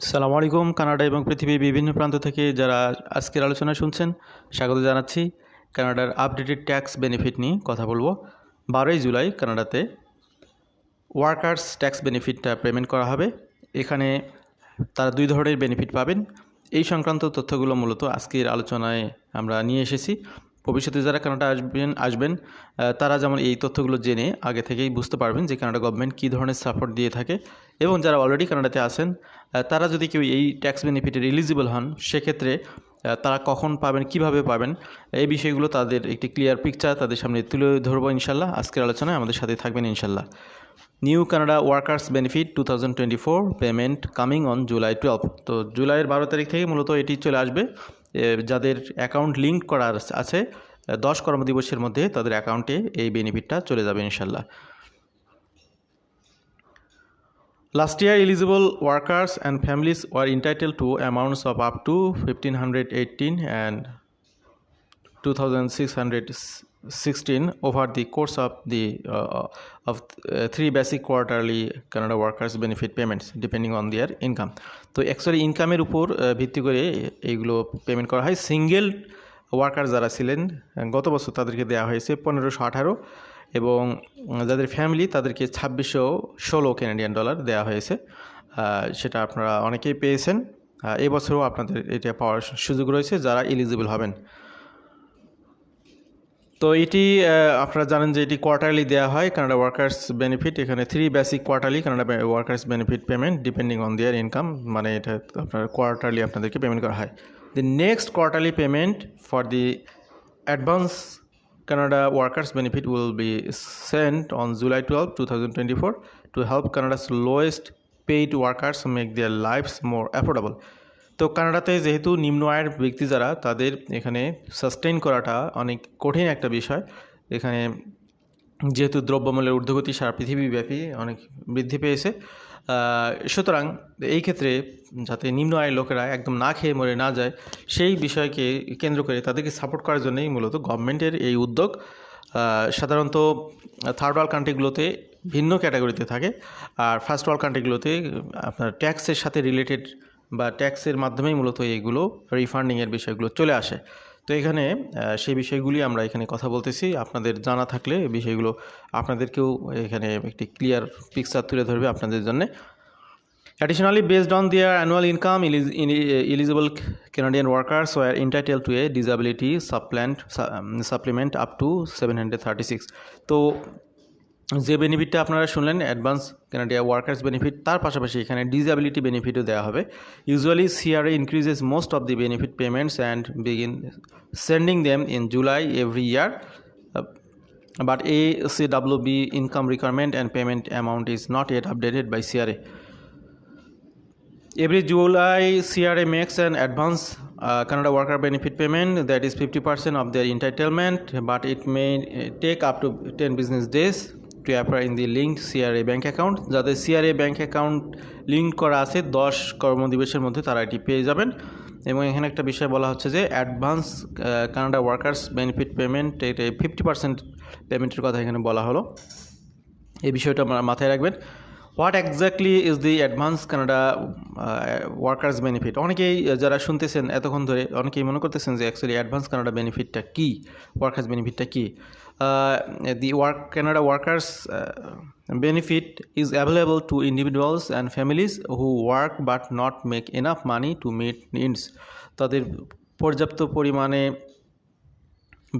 সালামু আলাইকুম। কানাডা এবং পৃথিবীর বিভিন্ন প্রান্ত থেকে যারা আজকের আলোচনা শুনছেন, স্বাগত জানাচ্ছি কানাডার আপডেটেড ট্যাক্স বেনিফিট নিয়ে কথা বলব। বারোই জুলাই কানাডাতে ওয়ার্কার্স ট্যাক্স বেনিফিটটা পেমেন্ট করা হবে। এখানে তারা দুই ধরনের বেনিফিট পাবেন। এই সংক্রান্ত তথ্যগুলো মূলত আজকের আলোচনায় আমরা নিয়ে এসেছি। ভবিষ্যতে যারা কানাডা আসবেন আসবেন তারা যেমন এই তথ্যগুলো জেনে আগে থেকেই বুঝতে পারবেন যে কানাডা গভর্নমেন্ট কী ধরনের সাপোর্ট দিয়ে থাকে এবং যারা অলরেডি কানাডাতে আসেন তারা যদি কেউ এই ট্যাক্স বেনিফিটের এলিজিবল হন, সেক্ষেত্রে তারা কখন পাবেন, কীভাবে পাবেন, এই বিষয়গুলো তাদের একটি ক্লিয়ার পিকচার তাদের সামনে তুলে ধরবো ইনশাল্লাহ। আজকের আলোচনায় আমাদের সাথে থাকবেন ইনশাল্লাহ। New Canada workers benefit two thousand twenty four payment coming on July twelve তো জুলাইয়ের বারো তারিখ থেকে মূলত এটি চলে আসবে। যাদের অ্যাকাউন্ট লিঙ্ক করা আছে দশ কর্ম দিবসের মধ্যে তাদের অ্যাকাউন্টে এই বেনিফিটটা চলে যাবে ইনশাল্লাহ। Last year eligible workers and families were entitled to amounts of up to fifteen hundred eighteen and two thousand six hundred 2616 over the course of the uh, of uh, three basic quarterly Canada workers benefit payments depending on their income. তো actually ইনকামের উপর ভিত্তি করে এইগুলো payment করা হয়। Single worker যারা ছিলেন গত বছর তাদেরকে দেওয়া হয়েছে পনেরোশো আঠারো এবং যাদের ফ্যামিলি তাদেরকে ছাব্বিশশো ষোলো ক্যানাডিয়ান ডলার দেওয়া হয়েছে। সেটা আপনারা অনেকেই পেয়েছেন। এবছরও আপনাদের এটা পাওয়ার সুযোগ রয়েছে যারা এলিজিবল হবেন। তো এটি আপনারা জানেন যে এটি কোয়ার্টারলি দেওয়া হয় কানাডা ওয়ার্কার্স বেনিফিট এখানে three basic quarterly Canada workers benefit payment depending on their income মানে এটা আপনার কোয়ার্টারলি আপনাদেরকে পেমেন্ট করা হয় the next quarterly payment for the advance Canada workers benefit will be sent on July 12, 2024 to help Canada's lowest paid workers make their lives more affordable. তো কানাডাতে যেহেতু নিম্ন আয়ের ব্যক্তি যারা, তাদের এখানে সাস্টেইন করাটা অনেক কঠিন একটা বিষয়। এখানে যেহেতু দ্রব্যমূল্যের ঊর্ধ্বগতি সারা পৃথিবীব্যাপী অনেক বৃদ্ধি পেয়েছে সুতরাং এই ক্ষেত্রে যাতে নিম্ন আয়ের লোকেরা একদম না খেয়ে মরে না যায়, সেই বিষয়কে কেন্দ্র করে তাদেরকে সাপোর্ট করার জন্যই মূলত গভর্নমেন্টের এই উদ্যোগ। সাধারণত থার্ড ওয়ার্ল্ড কান্ট্রিগুলোতে ভিন্ন ক্যাটাগরিতে থাকে। আর ফার্স্ট ওয়ার্ল্ড কান্ট্রিগুলোতে আপনার ট্যাক্সের সাথে রিলেটেড বা ট্যাক্সের মাধ্যমেই মূলত এইগুলো রিফান্ডিংয়ের বিষয়গুলো চলে আসে। তো এখানে সেই বিষয়গুলি আমরা এখানে কথা বলতেছি। আপনাদের জানা থাকলে বিষয়গুলো আপনাদেরকেও এখানে একটি ক্লিয়ার পিকচার তুলে ধরবে আপনাদের জন্যে। Additionally based on their annual income eligible Canadian workers were entitled to a disability supplant supplement up to seven hundred thirty six তো যে বেনিফিটটা আপনারা শুনলেন অ্যাডভান্স কানাডিয়া ওয়ার্কার্স বেনিফিট তার পাশাপাশি এখানে ডিজেবিলিটি বেনিফিটও দেওয়া হবে। Usually CRA increases most of the benefit payments and begin sending them in July every year but A C W B income requirement and payment amount is not at updated by CRA every July CRA makes and advance Canada worker benefit payment that is fifty percent of their entitlement but it may take up to ten business days to appear in the linked CRA bank account. যাদের CRA bank account link করা আছে, দশ কর্মদিবসের মধ্যে তারা এটি পেয়ে যাবেন। এবং এখানে একটা বিষয় বলা হচ্ছে যে advance Canada workers benefit payment এটা ফিফটি পার্সেন্ট পেমেন্টের কথা এখানে বলা হলো। এই বিষয়টা মাথায় রাখবেন। What exactly is the advance Canada workers benefit অনেকেই যারা শুনতেছেন এতক্ষণ ধরে, অনেকেই মনে করতেছেন যে অ্যাকচুয়ালি অ্যাডভান্স কানাডা বেনিফিটটা কী? ওয়ার্কার্স বেনিফিটটা কী? The work Canada workers benefit is available to individuals and families who work but not make enough money to meet needs তাদের পর্যাপ্ত পরিমাণে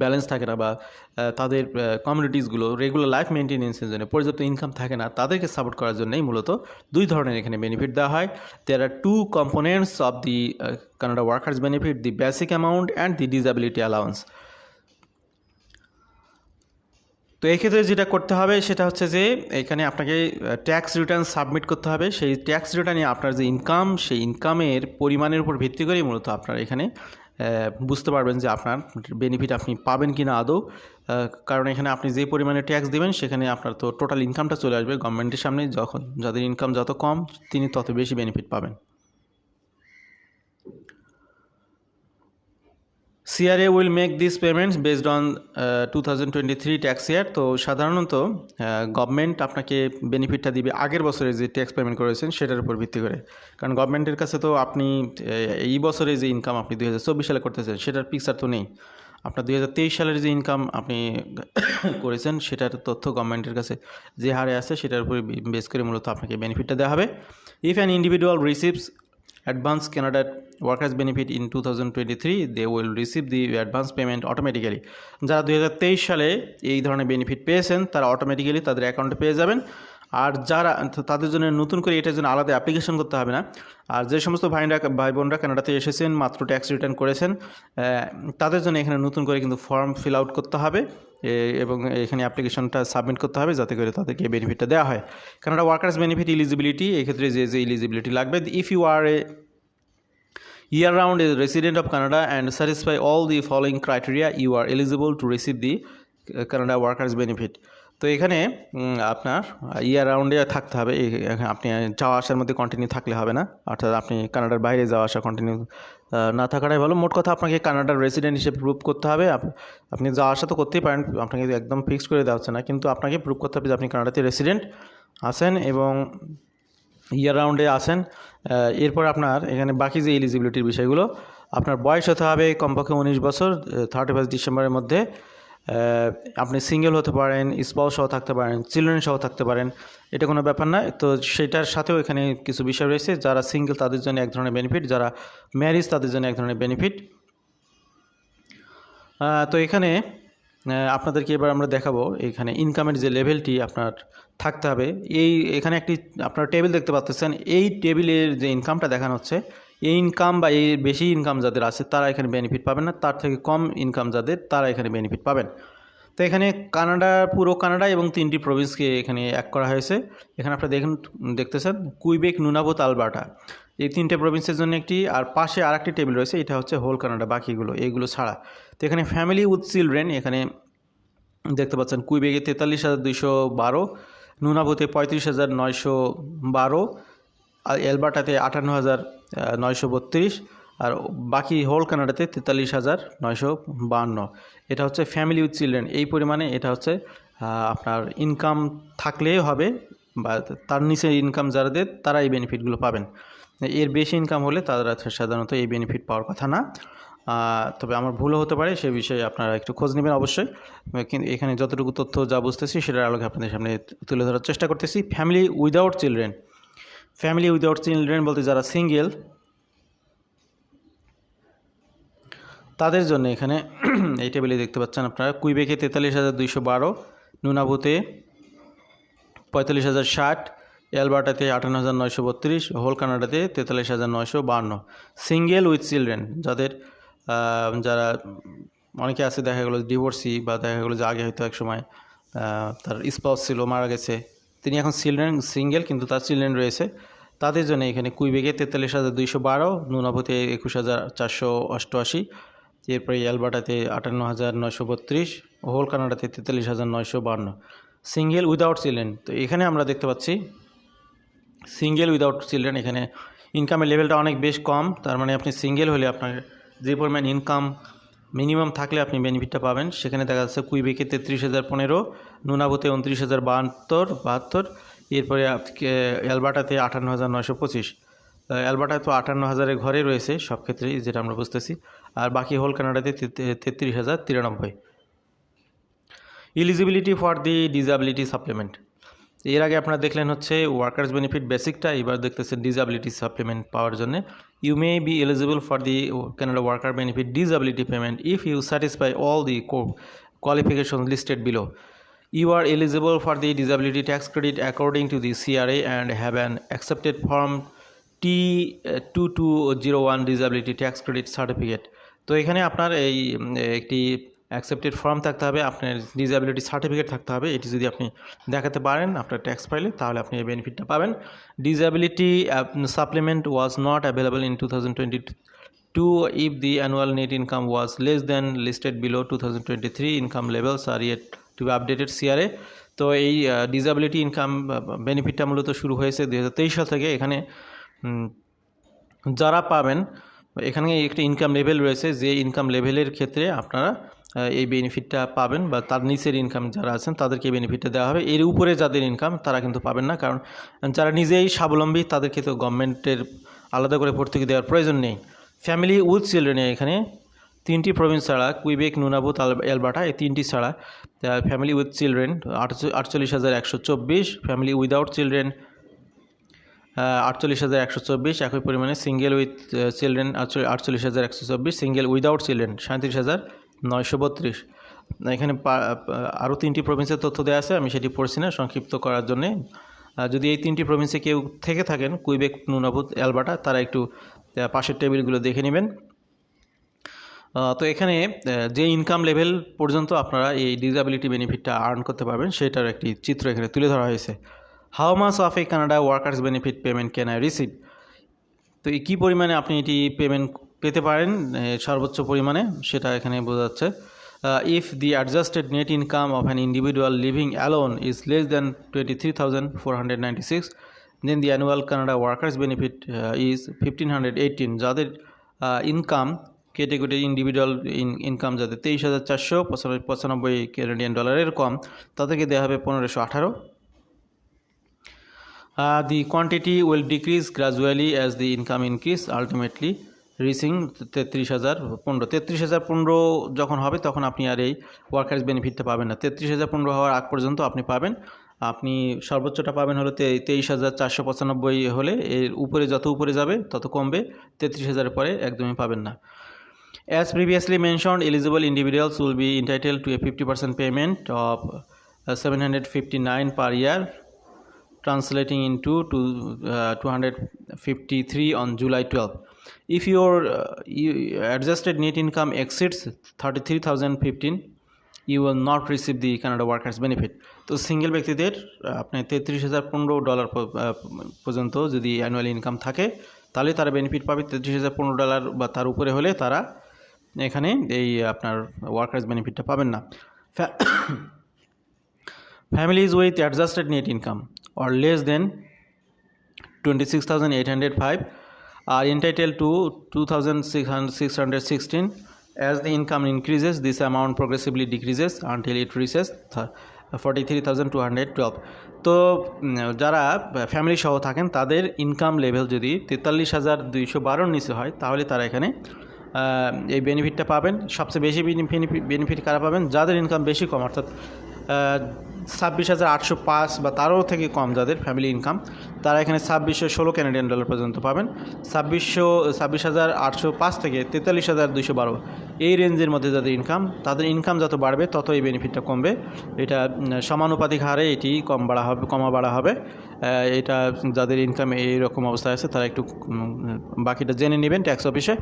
ব্যালেন্স থাকে না বা তাদের কমিউনিটিসগুলো রেগুলার লাইফ মেনটেনেন্সের জন্য পর্যাপ্ত ইনকাম থাকে না, তাদেরকে সাপোর্ট করার জন্যই মূলত দুই ধরনের এখানে বেনিফিট দেওয়া হয়। There are two components of the Canada workers benefit the basic amount and the disability allowance তো এই ক্ষেত্রে যেটা করতে হবে সেটা হচ্ছে যে এখানে আপনাকে ট্যাক্স রিটার্ন সাবমিট করতে হবে। সেই ট্যাক্স রিটার্নে আপনার যে ইনকাম সেই ইনকামের পরিমাণের উপর ভিত্তি করেই মূলত আপনার এখানে বুঝতে পারবেন যে আপনার বেনিফিট আপনি পাবেন কি না আদৌ কারণ এখানে আপনি যে পরিমাণে ট্যাক্স দেবেন, সেখানে আপনার তো টোটাল ইনকামটা চলে আসবে গভর্নমেন্টের সামনে। যখন যাদের ইনকাম যত কম, তিনি তত বেশি বেনিফিট পাবেন। CRA will make this payments based on two thousand twenty three tax year তো সাধারণত গভর্নমেন্ট আপনাকে বেনিফিটটা দিবে আগের বছরে যে ট্যাক্স পেমেন্ট করেছেন সেটার উপর ভিত্তি করে। কারণ গভর্নমেন্টের কাছে তো আপনি এই বছরে যে ইনকাম আপনি দুই হাজার চব্বিশ সালে করতেছেন সেটার পিকচার তো নেই। আপনার দুই হাজার তেইশ সালের যে ইনকাম আপনি করেছেন সেটার তথ্য গভর্নমেন্টের কাছে যে হারে আছে সেটার উপরে বেস করে মূলত আপনাকে বেনিফিটটা দেওয়া হবে। If an individual receives advance Canada workers benefit in two thousand twenty three they will receive the advance payment automatically যারা দু হাজার তেইশ সালে এই ধরনের বেনিফিট পেয়েছেন, তারা অটোমেটিক্যালি তাদের অ্যাকাউন্টে পেয়ে যাবেন। আর যারা তাদের জন্য নতুন করে এটার জন্য আলাদা অ্যাপ্লিকেশন করতে হবে না। আর যে সমস্ত ভাইরা ভাই বোনরা কানাডাতে এসেছেন মাত্র ট্যাক্স রিটার্ন করেছেন তাদের জন্য এখানে নতুন করে কিন্তু ফর্ম ফিল আউট করতে হবে এবং এখানে অ্যাপ্লিকেশনটা সাবমিট করতে হবে যাতে করে তাদেরকে বেনিফিটটা দেওয়া হয়। কানাডা ওয়ার্কার্স বেনিফিট ইলিজিবিলিটি এক্ষেত্রে যে যে ইলিজিবিলিটি লাগবে if you are a year round is of canada and satisfy all the following criteria you are eligible to receive the uh, canada workers benefit তো এখানে আপনার ইয়ার রাউন্ডে থাকতে হবে। আপনি যাওয়া আসার মধ্যে কন্টিনিউ থাকলে হবে না। অর্থাৎ আপনি কানাডার বাইরে যাওয়া আসা কন্টিনিউ না থাকাটাই ভালো। মোট কথা আপনাকে কানাডার রেসিডেন্ট হিসেবে প্রুভ করতে হবে। আপ- আপনি যাওয়া আসা তো করতেই পারেন, আপনাকে একদম ফিক্সড করে দেওয়া হচ্ছে না। কিন্তু আপনাকে প্রুভ করতে হবে যে আপনি কানাডাতে রেসিডেন্ট আছেন এবং ইয়ার রাউন্ডে আসেন এরপর আপনার এখানে বাকি যে এলিজিবিলিটির বিষয়গুলো, আপনার বয়স হতে হবে কমপক্ষে উনিশ বছর থার্টি ফার্স্ট ডিসেম্বরের মধ্যে। আপনি সিঙ্গেল হতে পারেন স্পাউস সহ থাকতে পারেন, চিলড্রেন সহ থাকতে পারেন, এটা কোনো ব্যাপার না। তো সেটার সাথেও এখানে কিছু বিষয় রয়েছে, যারা সিঙ্গেল তাদের জন্য এক ধরনের বেনিফিট, যারা ম্যারিজ তাদের জন্য এক ধরনের বেনিফিট। তো এখানে আপনাদেরকে এবার আমরা দেখাবো, এখানে ইনকামের যে লেভেলটি আপনার থাকতে হবে। এই এখানে একটি, আপনার টেবিল দেখতে পাচ্ছেন এই টেবিলের যে ইনকামটা দেখানো হচ্ছে এই ইনকাম বা এই বেশি ইনকাম যাদের আছে, তারা এখানে বেনিফিট পাবেন না। তার থেকে কম ইনকাম যাদের, তারা এখানে বেনিফিট পাবেন। তো এখানে কানাডা, পুরো কানাডা এবং তিনটি প্রভিন্সকে এখানে এক করা হয়েছে। এখানে আপনারা দেখুন, দেখতেছেন কুইবেক নুনাবোত আলবার্টা এই তিনটে প্রভিন্সের জন্য একটি, আর পাশে আর একটি টেবিল রয়েছে, এটা হচ্ছে হোল কানাডা, বাকিগুলো এইগুলো ছাড়া। তো এখানে ফ্যামিলি উইথ চিলড্রেন এখানে দেখতে পাচ্ছেন কুইবেগে তেতাল্লিশ হাজার দুইশো বারো নুনাভোতে পঁয়ত্রিশ হাজার নয়শো বারো এলবার্টাতে আটান্ন হাজার নয়শো বত্রিশ আর বাকি হোল কানাডাতে তেতাল্লিশ হাজার নয়শো বাহান্ন। এটা হচ্ছে ফ্যামিলি উইথ চিলড্রেন এই পরিমাণে এটা হচ্ছে আপনার ইনকাম থাকলেই হবে বা তার নিচে ইনকাম যাদের তারা এই বেনিফিটগুলো পাবেন। এর বেশি ইনকাম হলে তারা সাধারণত এই বেনিফিট পাওয়ার কথা না। তবে আমার ভুলও হতে পারে, সে বিষয়ে আপনারা একটু খোঁজ নেবেন অবশ্যই। কিন্তু এখানে যতটুকু তথ্য যা বুঝতেছি, সেটার আলোকে আপনাদের সামনে তুলে ধরার চেষ্টা করতেছি। Family without children family without children বলতে যারা সিঙ্গেল তাদের জন্য এখানে এই টেবিলে দেখতে পাচ্ছেন আপনারা। কুইবেকে তেতাল্লিশ হাজার দুইশো বারো নুনাভুতে পঁয়তাল্লিশ হাজার ষাট, অ্যালবার্টাতে আটান্ন হাজার নয়শো বত্রিশ, হোল কানাডাতে তেতাল্লিশ হাজার নয়শো বান্ন। সিঙ্গেল উইথ চিলড্রেন যাদের যারা, অনেকে আছে, দেখা গেলো ডিভোর্সি বা দেখা গেলো যে আগে হয়তো এক সময় তার স্পাউস ছিল, মারা গেছে। তিনি এখন চিলড্রেন সিঙ্গেল, কিন্তু তার চিলড্রেন রয়েছে। তাদের জন্য এখানে কুইবেগে তেতাল্লিশ হাজার দুইশো বারো, নুনাভূতে একুশ হাজার চারশো অষ্টআশি, এরপরে অ্যালবার্টাতে আটান্ন হাজার নয়শো বত্রিশ, হোল কানাডাতে তেতাল্লিশ হাজার নয়শো বান্ন। সিঙ্গেল উইদাউট চিলড্রেন তো এখানে আমরা দেখতে পাচ্ছি, সিঙ্গেল উইদাউট চিলড্রেন এখানে ইনকামের লেভেলটা অনেক বেশ কম। তার মানে আপনি সিঙ্গেল হলে আপনার যে পরিমাণ ইনকাম মিনিমাম থাকলে আপনি বেনিফিটটা পাবেন। সেখানে দেখা যাচ্ছে কুইবেকে তেত্রিশ হাজার পনেরো নুনাভূতে উনত্রিশ হাজার বাহাত্তর বাহাত্তর, এরপরে অ্যালবার্টাতে আটান্ন হাজার নয়শো পঁচিশ। অ্যালবার্টা তো আটান্ন হাজারের ঘরে রয়েছে সব ক্ষেত্রেই, যেটা আমরা বুঝতেছি। আর বাকি হোল কানাডাতে তেত্রিশ হাজার তিরানব্বই। Eligibility for the disability supplement এর আগে আপনারা দেখলেন হচ্ছে ওয়ার্কার্স বেনিফিট বেসিকটা এবার দেখতেছেন ডিসাবিলিটি সাপ্লিমেন্ট পাওয়ার জন্য। You may be eligible for the Canada worker benefit disability payment if you satisfy all the qualification listed below you are eligible for You are eligible for the disability tax credit according to the CRA and have an accepted form T2201 disability tax credit certificate. তো এখানে আপনার এই একটি accepted form থাকতে হবে, আপনার disability certificate থাকতে হবে, এটি যদি আপনি দেখাতে পারেন আপনার ট্যাক্স ফাইলে তাহলে আপনি এই বেনিফিটটা পাবেন। Disability supplement was not available in two thousand twenty two if the annual net income was less than listed below 2023 income levels are yet to be updated, CRA তো এই ডিসএবিলিটি ইনকাম বেনিফিটটা মূলত শুরু হয়েছে দুই হাজার তেইশ সাল থেকে। এখানে যারা পাবেন, এখানে একটি ইনকাম লেভেল রয়েছে, যে ইনকাম লেভেলের ক্ষেত্রে আপনারা এই বেনিফিটটা পাবেন বা তার নিচের ইনকাম যারা আছেন, তাদেরকে বেনিফিটটা দেওয়া হবে। এর উপরে যাদের ইনকাম তারা কিন্তু পাবেন না। কারণ যারা নিজেই স্বাবলম্বী তাদেরকে তো গভর্নমেন্টের আলাদা করে ভর্তুকি দেওয়ার প্রয়োজন নেই। ফ্যামিলি উইথ চিলড্রেনে এখানে তিনটি প্রভিন্স ছাড়া কুইবেক নুনাবুত অ্যালবার্টা এই তিনটি ছাড়া ফ্যামিলি উইথ চিলড্রেন আটচল্লিশ হাজার একশো চব্বিশ ফ্যামিলি উইদাউট চিলড্রেন আটচল্লিশ হাজার একশো চব্বিশ, একই পরিমাণে সিঙ্গেল উইথ চিলড্রেন আটচল্লিশ হাজার একশো চব্বিশ সিঙ্গেল উইদাউট চিলড্রেন সাঁত্রিশ হাজার নয়শো বত্রিশ। এখানে আরও তিনটি প্রভিন্সের তথ্য দেওয়া আছে, আমি সেটি পড়ছি না, সংক্ষিপ্ত করার জন্যে। যদি এই তিনটি প্রভিন্সে কেউ থেকে থাকেন, কুইবেক নুনাবুত অ্যালবাটা তারা একটু পাশের টেবিলগুলো দেখে নেবেন। তো এখানে যে ইনকাম লেভেল পর্যন্ত আপনারা এই ডিজাবিলিটি বেনিফিটটা আর্ন করতে পারবেন, সেটার একটি চিত্র এখানে তুলে ধরা হয়েছে। How much of a Canada workers benefit payment can I receive তো এই কী পরিমাণে আপনি এটি পেমেন্ট পেতে পারেন সর্বোচ্চ পরিমাণে সেটা এখানে বোঝা যাচ্ছে। If the adjusted net income of an individual living alone is less than twenty three thousand four hundred ninety six then the annual Canada workers benefit is fifteen hundred eighteen যাদের income category individual income যাদের তেইশ হাজার চারশো পঁচানব্বই Canadian ডলারের কম তাদেরকে দেওয়া হবে পনেরোশো আঠারো। Uh, quantity will decrease gradually as as income income increase reaching তেত্রিশ হাজার পনেরো তেত্রিশ হাজার পনেরো যখন হবে তখন আপনি আর এই ওয়ার্কার্স বেনিফিটটা পাবেন না। তেত্রিশ হাজার পনেরো হওয়ার আগ পর্যন্ত আপনি পাবেন। আপনি সর্বোচ্চটা পাবেন হলো তেইশ হাজার চারশো পঁচানব্বই হলে এর উপরে যত উপরে যাবে তত কমবে তেত্রিশ হাজারের পরে একদমই পাবেন না। As As previously mentioned, eligible individuals will be entitled to a 50% payment of uh, 759 per year, translating into to, uh, 253 on July 12. If your uh, you- adjusted net income exceeds 33,015, you will not receive the Canada Workers Benefit. তো single ব্যক্তিদের আপনি তেত্রিশ হাজার পনেরো dollar পর্যন্ত যদি annual income থাকে তাহলে তারা বেনিফিট পাবে তেত্রিশ হাজার পনেরো ডলার বা তার উপরে হলে তারা এখানে এই আপনার ওয়ার্কার্স বেনিফিটটা পাবেন না ফ্যা- families with adjusted net income or less than 26805 are entitled to 2616 as the income increases this amount progressively decreases until it reaches forty three thousand two hundred twelve তো উম, যারা ফ্যামিলি সহ থাকেন তাদের ইনকাম লেভেল যদি তেতাল্লিশ হাজার দুইশো বারোর নিচে হয় তাহলে তারা এখানে এই বেনিফিটটা পাবেন। সবচেয়ে বেশি বেনিফিট কারা পাবেন? যাদের ইনকাম বেশি কম অর্থাৎ ছাব্বিশ হাজার আটশো পাঁচ বা তারও থেকে কম যাদের ফ্যামিলি ইনকাম তারা এখানে ছাব্বিশশো ষোলো ক্যানাডিয়ান ডলার পর্যন্ত পাবেন। ছাব্বিশশো, ছাব্বিশ হাজার আটশো পাঁচ থেকে তেতাল্লিশ হাজার দুশো বারো। এই রেঞ্জের মধ্যে যাদের ইনকাম তাদের ইনকাম যত বাড়বে তত এই বেনিফিটটা কমবে এটা সমানুপাতিক হারে এটি কম বাড়া হবে কমা বাড়া হবে এটা যাদের ইনকাম এইরকম অবস্থায় আছে তারা একটু বাকিটা জেনে নেবেন ট্যাক্স অফিসে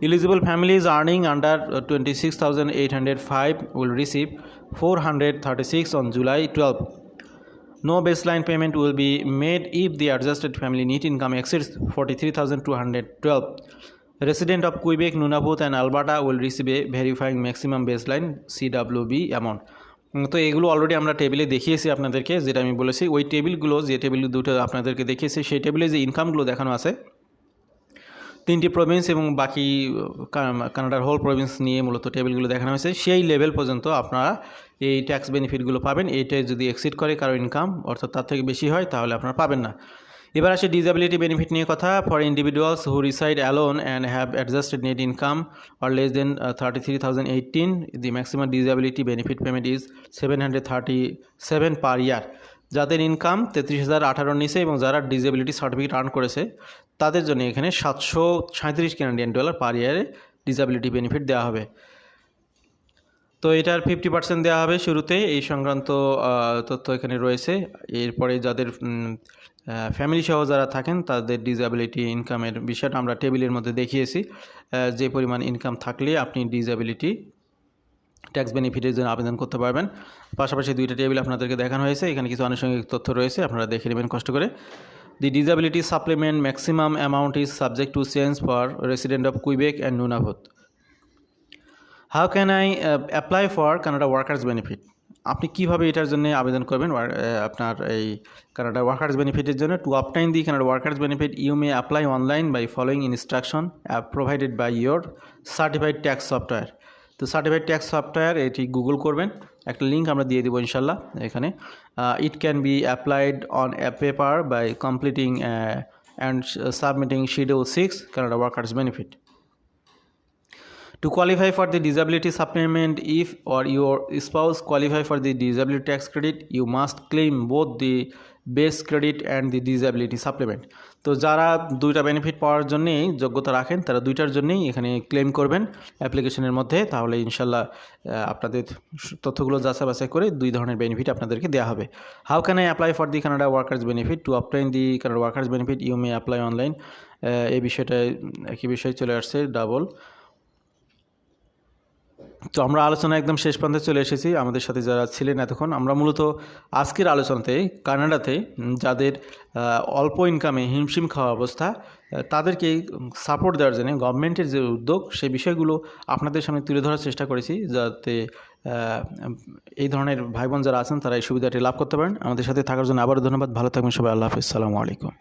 eligible families earning under uh, 26,805 will receive 436 on July 12. No baseline payment will be made if the adjusted family net income exceeds 43,212. Resident of Quebec, Nunavut and Alberta will receive a verifying maximum baseline amount. উম, তো এগুলো already আমরা টেবিলে দেখিয়েছি আপনাদেরকে যেটা আমি বলেছি। ওই টেবিলগুলো যে টেবিল দুটো আপনাদেরকে দেখিয়েছি সেই টেবিলে যে ইনকামগুলো দেখানো আছে তিনটি প্রভিন্স এবং বাকি কানাডার হোল প্রভিন্স নিয়ে মূলত টেবিলগুলো দেখানো হয়েছে। সেই লেভেল পর্যন্ত আপনারা এই ট্যাক্স বেনিফিটগুলো পাবেন। এইটা যদি এক্সিড করে কারও ইনকাম অর্থাৎ তার থেকে বেশি হয় তাহলে আপনারা পাবেন না। এবার আসে ডিসএবিলিটি বেনিফিট নিয়ে কথা। For individuals who reside alone and have adjusted net income or less than thirty three thousand eighteen the maximum disability benefit payment is seven hundred thirty seven per year যাদের income তেত্রিশ হাজার আঠারোর নিচে এবং যারা disability certificate earn করেছে, তাদের জন্য এখানে সাতশো সাঁত্রিশ ক্যানাডিয়ান ডলার পার ইয়ারে ডিসএবিলিটি বেনিফিট দেওয়া হবে। তো এটার ফিফটি পার্সেন্ট দেওয়া হবে শুরুতে, এই সংক্রান্ত তথ্য এখানে রয়েছে। এরপরে যাদের ফ্যামিলি সহ যারা থাকেন, তাদের ডিসএবিলিটি ইনকামের বিষয়টা আমরা টেবিলের মধ্যে দেখিয়েছি। যে পরিমাণ ইনকাম থাকলে আপনি ডিসএবিলিটি ট্যাক্স বেনিফিটের জন্য আবেদন করতে পারবেন। পাশাপাশি দুইটা টেবিল আপনাদেরকে দেখানো হয়েছে। এখানে কিছু আনুষঙ্গিক তথ্য রয়েছে, আপনারা দেখে নেবেন কষ্ট করে। The disability supplement maximum amount is subject to change for resident of Quebec and Nunavut How can I apply for Canada workers benefit আপনি কীভাবে এটার জন্য আবেদন করবেন? ওয়ার- আপনার এই কানাডা ওয়ার্কার্স বেনিফিটের জন্য to obtain the Canada workers benefit you may apply online by following instruction provided by your certified tax software তো সার্টিফাইড ট্যাক্স সফটওয়্যার এটি গুগল করবেন। একটা লিঙ্ক আমরা দিয়ে দেবো ইনশাল্লাহ এখানে। It can be applied on a paper by completing and submitting schedule six Canada workers benefit To qualify for the disability supplement, if or your spouse qualify for the disability tax credit, you must claim both the base credit and the disability supplement তো যারা দুইটা benefit পাওয়ার জন্যেই যোগ্যতা রাখেন তারা দুইটার জন্যেই এখানে ক্লেম করবেন অ্যাপ্লিকেশনের মধ্যে। তাহলে ইনশাল্লাহ আপনাদের তথ্যগুলো যাচাই বাছাই করে দুই ধরনের বেনিফিট আপনাদেরকে দেওয়া হবে। How can I apply for the Canada workers benefit to obtain the Canada workers benefit you may apply online এই বিষয়টায় একই বিষয় চলে আসছে ডাবল তো আমরা আলোচনা একদম শেষ প্রান্তে চলে এসেছি। আমাদের সাথে যারা ছিলেন এতক্ষণ, আমরা মূলত আজকের আলোচনাতে, কানাডাতে, যাদের অল্প ইনকামে হিমশিম খাওয়া অবস্থা তাদেরকে সাপোর্ট দেওয়ার জন্য গভর্নমেন্টের যে উদ্যোগ সেই বিষয়গুলো আপনাদের সামনে তুলে ধরার চেষ্টা করেছি, যাতে এই ধরনের ভাই বোন যারা আছেন, তারা এই সুবিধাটি লাভ করতে পারেন। আমাদের সাথে থাকার জন্য আবারও ধন্যবাদ। ভালো থাকবেন সবাই। আল্লাহ হাফিজ। সালামু আলাইকুম।